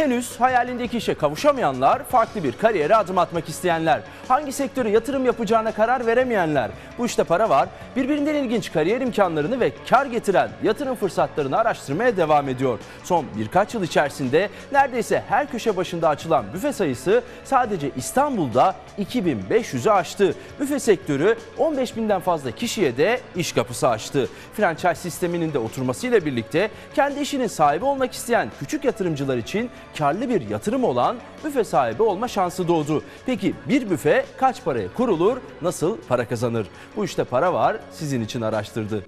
Henüz hayalindeki işe kavuşamayanlar, farklı bir kariyere adım atmak isteyenler, hangi sektöre yatırım yapacağına karar veremeyenler. Bu işte para var. Birbirinden ilginç kariyer imkanlarını ve kar getiren yatırım fırsatlarını araştırmaya devam ediyor. Son birkaç yıl içerisinde neredeyse her köşe başında açılan büfe sayısı sadece İstanbul'da 2500'ü aştı. Büfe sektörü 15 binden fazla kişiye de iş kapısı açtı. Franchise sisteminin de oturmasıyla birlikte kendi işinin sahibi olmak isteyen küçük yatırımcılar için karlı bir yatırım olan büfe sahibi olma şansı doğdu. Peki bir büfe kaç paraya kurulur, nasıl para kazanır? Bu işte para var sizin için araştırdı.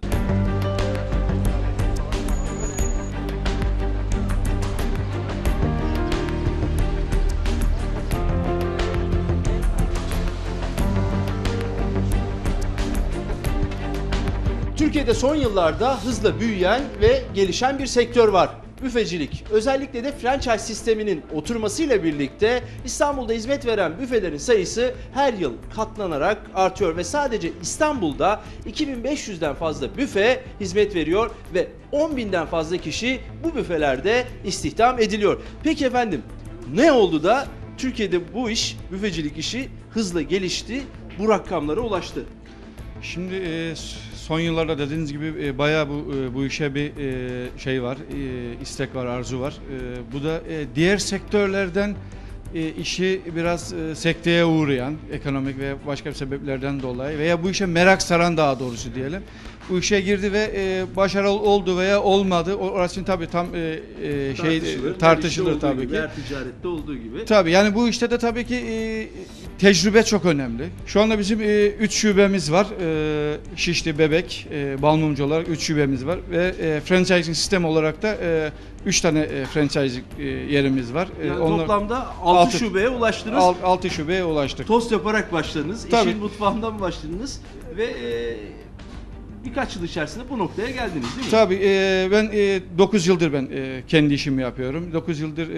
Türkiye'de son yıllarda hızla büyüyen ve gelişen bir sektör var. Büfecilik. Özellikle de franchise sisteminin oturmasıyla birlikte İstanbul'da hizmet veren büfelerin sayısı her yıl katlanarak artıyor ve sadece İstanbul'da 2500'den fazla büfe hizmet veriyor ve 10.000'den fazla kişi bu büfelerde istihdam ediliyor. Peki efendim ne oldu da Türkiye'de bu iş, büfecilik işi hızla gelişti, bu rakamlara ulaştı? Şimdi e, son yıllarda dediğiniz gibi e, bayağı bu e, bu işe bir e, şey var, e, istek var, arzu var. E, bu da e, diğer sektörlerden e, işi biraz e, sekteye uğrayan ekonomik ve başka sebeplerden dolayı veya bu işe merak saran daha doğrusu diyelim. Bu işe girdi ve e, başarılı oldu veya olmadı. Orası tabii tam e, e, şey Tartışılır. tartışılır, tabii gibi, ki. Her ticarette olduğu gibi. Tabii yani bu işte de tabii ki e, tecrübe çok önemli. Şu anda bizim 3 şubemiz var. E, Şişli, Bebek, e, Balmumcu olarak 3 şubemiz var. Ve e, franchising sistem olarak da 3 tane e, franchising e, yerimiz var. E, Yani onlar- toplamda 6 Altı- şubeye ulaştınız. Alt- altı şubeye ulaştık. Tost yaparak başladınız. Tabii. İşin mutfağından başladınız ve e, birkaç yıl içerisinde bu noktaya geldiniz değil mi? Tabii e, ben 9 yıldır ben e, kendi işimi yapıyorum. 9 yıldır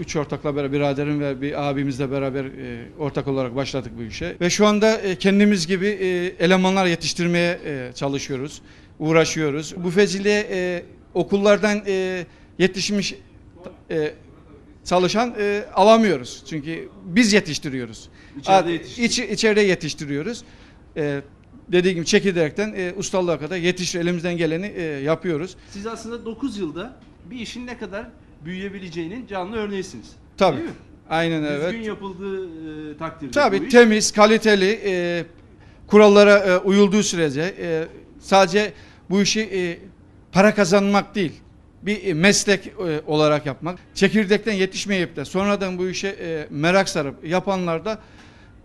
3 ortakla beraber biraderim ve bir abimizle beraber e, ortak olarak başladık bu işe. Ve şu anda e, kendimiz gibi e, elemanlar yetiştirmeye e, çalışıyoruz. Uğraşıyoruz. Büfeciliğe e, okullardan e, yetişmiş e, çalışan e, alamıyoruz. Çünkü biz yetiştiriyoruz. İçeride yetiştiriyoruz. iç- içeride yetiştiriyoruz. E, dediğim gibi çekirdeğinden e, ustalığa kadar yetiştir elimizden geleni e, yapıyoruz. Siz aslında 9 yılda bir işin ne kadar büyüyebileceğinin canlı örneğisiniz. Tabii. Değil mi? Aynen Düzgün evet. yapıldığı e, takdirde Tabii temiz, kaliteli, e, kurallara e, uyulduğu sürece e, sadece bu işi e, para kazanmak değil, bir e, meslek e, olarak yapmak. Çekirdekten yetişmeyip de sonradan bu işe e, merak sarıp yapanlar da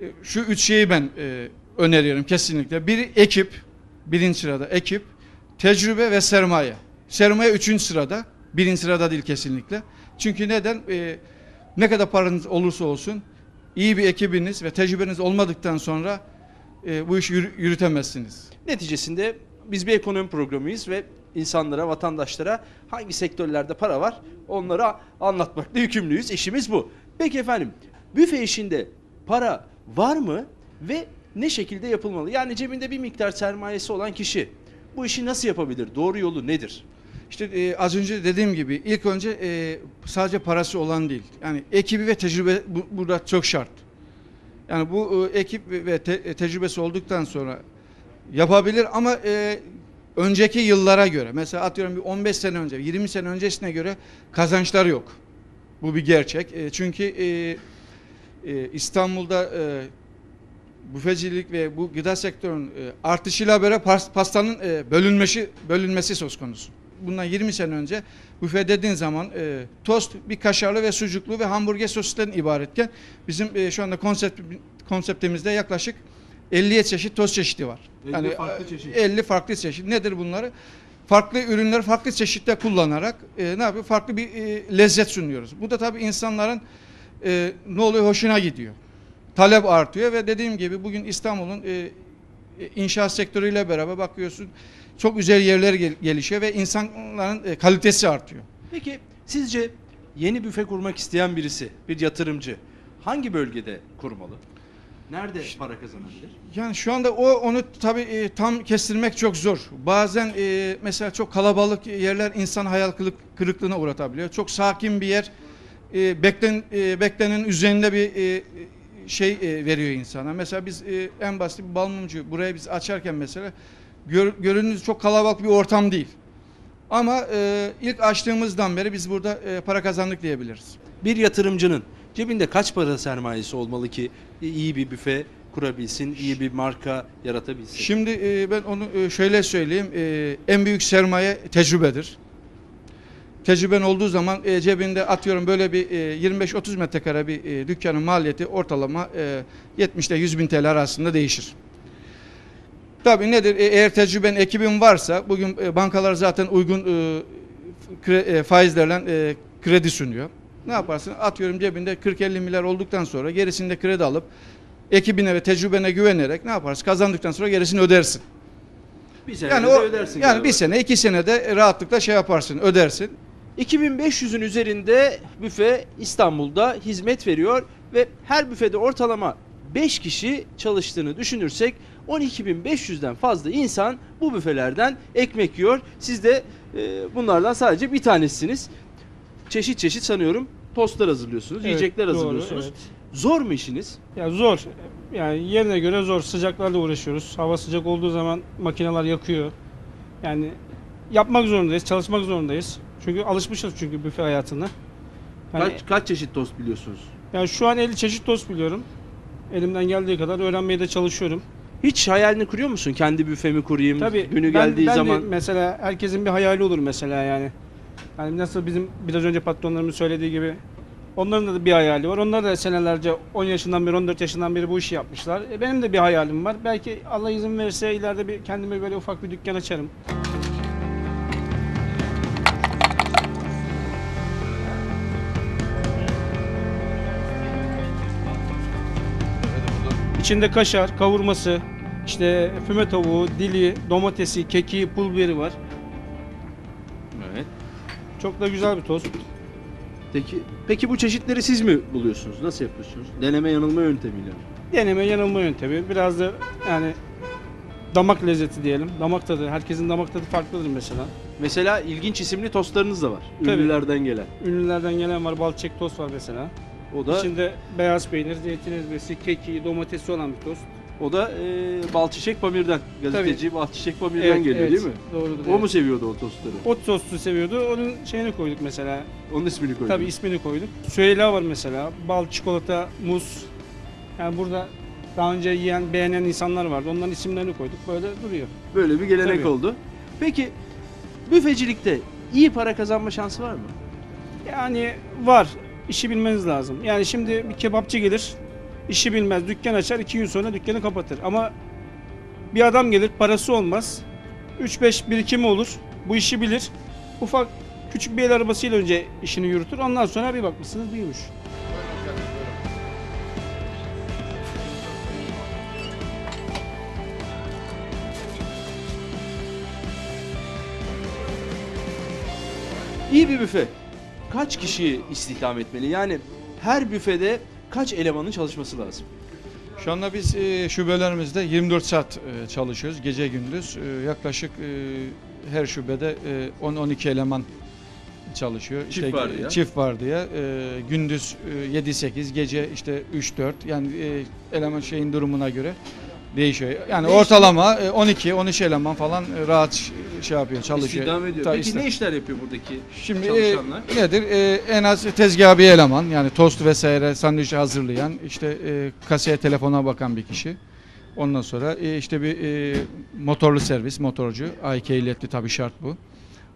e, şu üç şeyi ben e, öneriyorum kesinlikle. Bir ekip, birinci sırada ekip, tecrübe ve sermaye. Sermaye üçüncü sırada, birinci sırada değil kesinlikle. Çünkü neden? E, ne kadar paranız olursa olsun iyi bir ekibiniz ve tecrübeniz olmadıktan sonra e, bu işi yürü- yürütemezsiniz. Neticesinde biz bir ekonomi programıyız ve insanlara, vatandaşlara hangi sektörlerde para var onları anlatmakla yükümlüyüz. İşimiz bu. Peki efendim büfe işinde para var mı ve ne şekilde yapılmalı? Yani cebinde bir miktar sermayesi olan kişi bu işi nasıl yapabilir? Doğru yolu nedir? İşte e, az önce dediğim gibi ilk önce e, sadece parası olan değil. Yani ekibi ve tecrübe bu, burada çok şart. Yani bu e, ekip ve te- e, tecrübesi olduktan sonra yapabilir ama e, önceki yıllara göre mesela atıyorum bir 15 sene önce 20 sene öncesine göre kazançlar yok. Bu bir gerçek. E, çünkü e, e, İstanbul'da e, büfecilik ve bu gıda sektörünün e, artışıyla beraber pas- pastanın e, bölünmesi bölünmesi söz konusu. Bundan 20 sene önce büfe dediğin zaman e, tost bir kaşarlı ve sucuklu ve hamburger sosisten ibaretken bizim e, şu anda konsept konseptimizde yaklaşık 50'ye çeşit tost çeşidi var. 50 farklı çeşit. 50 farklı çeşit. Nedir bunları? Farklı ürünleri farklı çeşitte kullanarak e, ne yapıyor? Farklı bir e, lezzet sunuyoruz. Bu da tabii insanların e, ne oluyor? Hoşuna gidiyor. Talep artıyor ve dediğim gibi bugün İstanbul'un e, e, inşaat sektörüyle beraber bakıyorsun çok güzel yerler gel- gelişiyor ve insanların e, kalitesi artıyor. Peki sizce yeni büfe kurmak isteyen birisi, bir yatırımcı hangi bölgede kurmalı? Nerede para kazanabilir? Yani şu anda o onu tabii e, tam kestirmek çok zor. Bazen e, mesela çok kalabalık yerler insan hayal kırık- kırıklığına uğratabiliyor. Çok sakin bir yer e, beklen, e, beklenenin üzerinde bir e, şey e, veriyor insana. Mesela biz e, en basit bir balmumcu buraya biz açarken mesela gör, görünüz çok kalabalık bir ortam değil. Ama e, ilk açtığımızdan beri biz burada e, para kazandık diyebiliriz. Bir yatırımcının cebinde kaç para sermayesi olmalı ki iyi bir büfe kurabilsin, iyi bir marka yaratabilsin? Şimdi e, ben onu e, şöyle söyleyeyim. E, en büyük sermaye tecrübedir. Tecrüben olduğu zaman e, cebinde atıyorum böyle bir e, 25-30 metrekare bir e, dükkanın maliyeti ortalama e, 70 ile 100 bin TL arasında değişir. Tabii nedir? E, eğer tecrüben ekibin varsa bugün e, bankalar zaten uygun e, kre, e, faizlerle e, kredi sunuyor. Ne yaparsın? Atıyorum cebinde 40-50 milyar olduktan sonra gerisinde kredi alıp ekibine ve tecrübene güvenerek ne yaparsın? Kazandıktan sonra gerisini ödersin. bir sene Yani de o ödersin yani galiba. bir sene, iki sene de rahatlıkla şey yaparsın, ödersin. 2500'ün üzerinde büfe İstanbul'da hizmet veriyor ve her büfede ortalama 5 kişi çalıştığını düşünürsek 12.500'den fazla insan bu büfelerden ekmek yiyor. Siz de e, bunlardan sadece bir tanesiniz. Çeşit çeşit sanıyorum tostlar hazırlıyorsunuz, Evet, yiyecekler doğru, hazırlıyorsunuz. evet. Zor mu işiniz? Ya zor. Yani yerine göre zor. Sıcaklarla uğraşıyoruz. Hava sıcak olduğu zaman makineler yakıyor. Yani yapmak zorundayız, çalışmak zorundayız. Çünkü alışmışız çünkü büfe hayatına. Yani, Kaç, kaç çeşit tost biliyorsunuz? yani şu an 50 çeşit tost biliyorum. Elimden geldiği kadar öğrenmeye de çalışıyorum. Hiç hayalini kuruyor musun? Kendi büfemi kurayım. Tabii Günü ben- geldiği ben de zaman mesela herkesin bir hayali olur mesela yani. Yani nasıl bizim biraz önce patronlarımın söylediği gibi onların da bir hayali var. Onlar da senelerce 10 yaşından beri 14 yaşından beri bu işi yapmışlar. E, benim de bir hayalim var. Belki Allah izin verirse ileride bir kendime böyle ufak bir dükkan açarım. İçinde kaşar, kavurması, işte füme tavuğu, dili, domatesi, keki, pul biberi var. Evet. Çok da güzel bir tost. Peki, peki bu çeşitleri siz mi buluyorsunuz? Nasıl yapıyorsunuz? Deneme yanılma yöntemiyle. mi? Deneme yanılma yöntemi. Biraz da yani damak lezzeti diyelim. Damak tadı. Herkesin damak tadı farklıdır mesela. Mesela ilginç isimli tostlarınız da var. Tabii. Ünlülerden gelen. Ünlülerden gelen var. Balçek tost var mesela. O da İçinde beyaz peynir, zeytin ezmesi, keki, domatesi olan bir tost. o da e, Balçiçek Pamir'den. Gazeteci Balçiçek Pamir'den geliyor evet, değil mi? Doğrudur. O evet. mu seviyordu o tostları? O tostu seviyordu. Onun şeyini koyduk mesela. Onun ismini koydunuz. Tabii ismini koyduk. Süheyla var mesela. Bal, çikolata, muz. Yani burada daha önce yiyen, beğenen insanlar vardı. Onların isimlerini koyduk. Böyle duruyor. Böyle bir gelenek Tabii. oldu. Peki büfecilikte iyi para kazanma şansı var mı? Yani var. İşi bilmeniz lazım. Yani şimdi bir kebapçı gelir, işi bilmez, dükkan açar, iki gün sonra dükkanı kapatır. Ama bir adam gelir, parası olmaz. 3-5 birikimi olur, bu işi bilir. Ufak küçük bir el arabasıyla önce işini yürütür. Ondan sonra bir bakmışsınız büyümüş. İyi bir büfe kaç kişiyi istihdam etmeli? Yani her büfede kaç elemanın çalışması lazım? Şu anda biz e, şubelerimizde 24 saat e, çalışıyoruz gece gündüz. E, yaklaşık e, her şubede e, 10-12 eleman çalışıyor. Çift vardiya. Çift vardiya. E, gündüz e, 7-8, gece işte 3-4 yani e, eleman şeyin durumuna göre değişiyor. Yani Ne ortalama e, 12-13 eleman falan e, rahat şey yapıyor, çalışıyor. İstihdam ediyor. Ta- Peki istihdam. ne işler yapıyor buradaki Şimdi e, çalışanlar? nedir? E, en az tezgah bir eleman yani tost vesaire sandviç hazırlayan işte e, kasaya telefona bakan bir kişi. Ondan sonra e, işte bir e, motorlu servis motorcu. AYK ehliyetli tabii şart bu.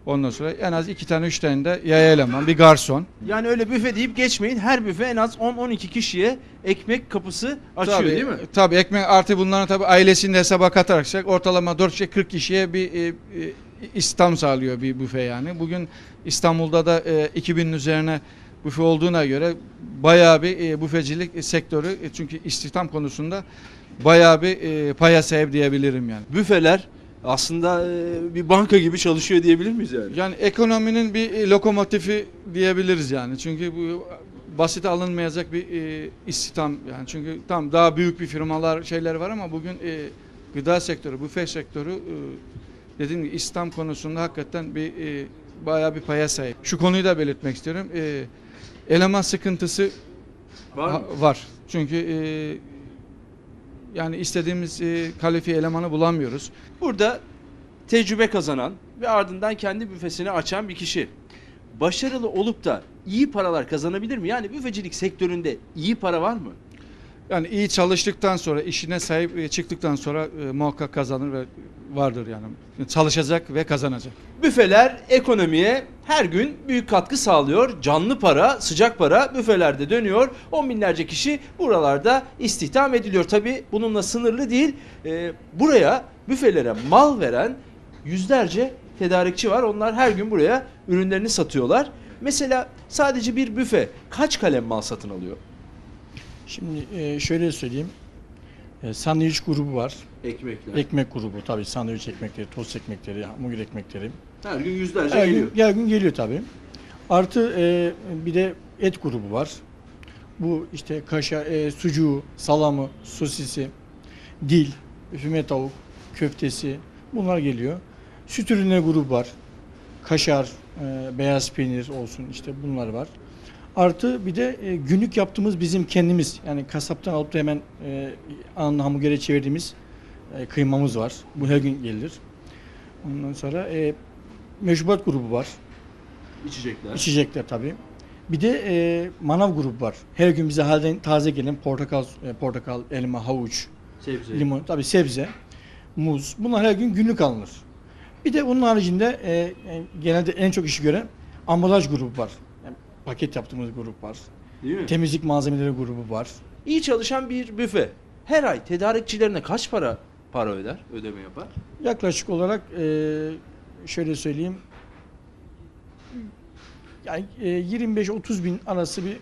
Ondan sonra en az iki tane üç tane de yaya eleman bir garson. Yani öyle büfe deyip geçmeyin. Her büfe en az 10-12 kişiye ekmek kapısı açıyor tabii, değil mi? Tabii ekmek artı bunların tabii ailesini de hesaba katarsak ortalama 4 40 kişiye bir e, e, istihdam sağlıyor bir büfe yani. Bugün İstanbul'da da e, 2000'in üzerine büfe olduğuna göre bayağı bir e, büfecilik sektörü e, çünkü istihdam konusunda bayağı bir e, paya sahip diyebilirim yani. Büfeler aslında e, bir banka gibi çalışıyor diyebilir miyiz yani? Yani ekonominin bir e, lokomotifi diyebiliriz yani. Çünkü bu basit alınmayacak bir e, istihdam yani. Çünkü tam daha büyük bir firmalar şeyler var ama bugün e, gıda sektörü, büfe sektörü e, dediğim gibi istihdam konusunda hakikaten bir e, bayağı bir paya sahip. Şu konuyu da belirtmek istiyorum. E, eleman sıkıntısı Var mı? Var. Çünkü e, yani istediğimiz e, kalifiye elemanı bulamıyoruz. Burada tecrübe kazanan ve ardından kendi büfesini açan bir kişi. Başarılı olup da iyi paralar kazanabilir mi? Yani büfecilik sektöründe iyi para var mı? Yani iyi çalıştıktan sonra, işine sahip e, çıktıktan sonra e, muhakkak kazanır ve vardır yani. Çalışacak ve kazanacak. Büfeler ekonomiye her gün büyük katkı sağlıyor. Canlı para, sıcak para büfelerde dönüyor. On binlerce kişi buralarda istihdam ediliyor. Tabi bununla sınırlı değil. Ee, buraya büfelere mal veren yüzlerce tedarikçi var. Onlar her gün buraya ürünlerini satıyorlar. Mesela sadece bir büfe kaç kalem mal satın alıyor? Şimdi e, şöyle söyleyeyim. E, sandviç grubu var. Ekmekler. Ekmek grubu tabii sandviç ekmekleri, tost ekmekleri, hamburger ekmekleri. her gün yüzlerce Her geliyor. gün, her gün geliyor tabii. Artı e, bir de et grubu var. Bu işte kaşar, e, sucuğu, salamı, sosisi, dil, füme tavuk, köftesi bunlar geliyor. Süt ürünleri grubu var. Kaşar, e, beyaz peynir olsun işte bunlar var. Artı bir de e, günlük yaptığımız bizim kendimiz yani kasaptan alıp da hemen e, anında hamburgere çevirdiğimiz e, kıymamız var. Bu her gün gelir. Ondan sonra e, meşrubat grubu var. İçecekler. İçecekler tabii. Bir de e, manav grubu var. Her gün bize halden taze gelen portakal, e, portakal, elma, havuç, Sebze. limon, tabii sebze, muz. Bunlar her gün günlük alınır. Bir de onun haricinde e, e, genelde en çok işi gören ambalaj grubu var. Paket yaptığımız grup var. Değil mi? Temizlik malzemeleri grubu var. İyi çalışan bir büfe her ay tedarikçilerine kaç para para öder, ödeme yapar? Yaklaşık olarak e, şöyle söyleyeyim. Yani e, 25-30 bin arası bir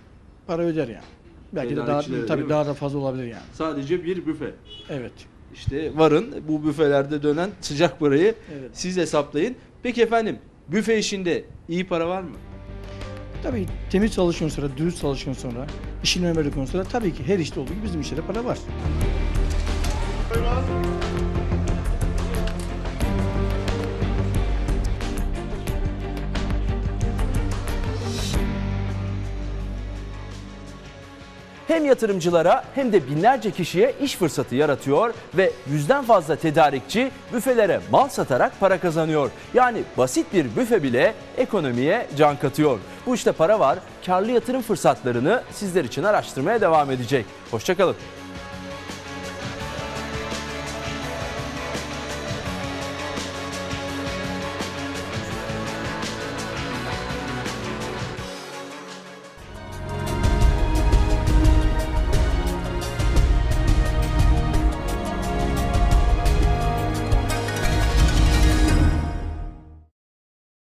para öder yani. Belki de daha Tedarikçilere değil tabii mi? daha da fazla olabilir yani. Sadece bir büfe. Evet. İşte varın bu büfelerde dönen sıcak parayı Evet. siz hesaplayın. Peki efendim büfe işinde iyi para var mı? Tabii temiz çalışıyorsun sonra, dürüst çalışıyorsun sonra, işin ömürlü sonra tabii ki her işte olduğu gibi bizim işte de para var. Hem yatırımcılara hem de binlerce kişiye iş fırsatı yaratıyor ve yüzden fazla tedarikçi büfelere mal satarak para kazanıyor. Yani basit bir büfe bile ekonomiye can katıyor. Bu işte para var. Karlı yatırım fırsatlarını sizler için araştırmaya devam edecek. Hoşçakalın.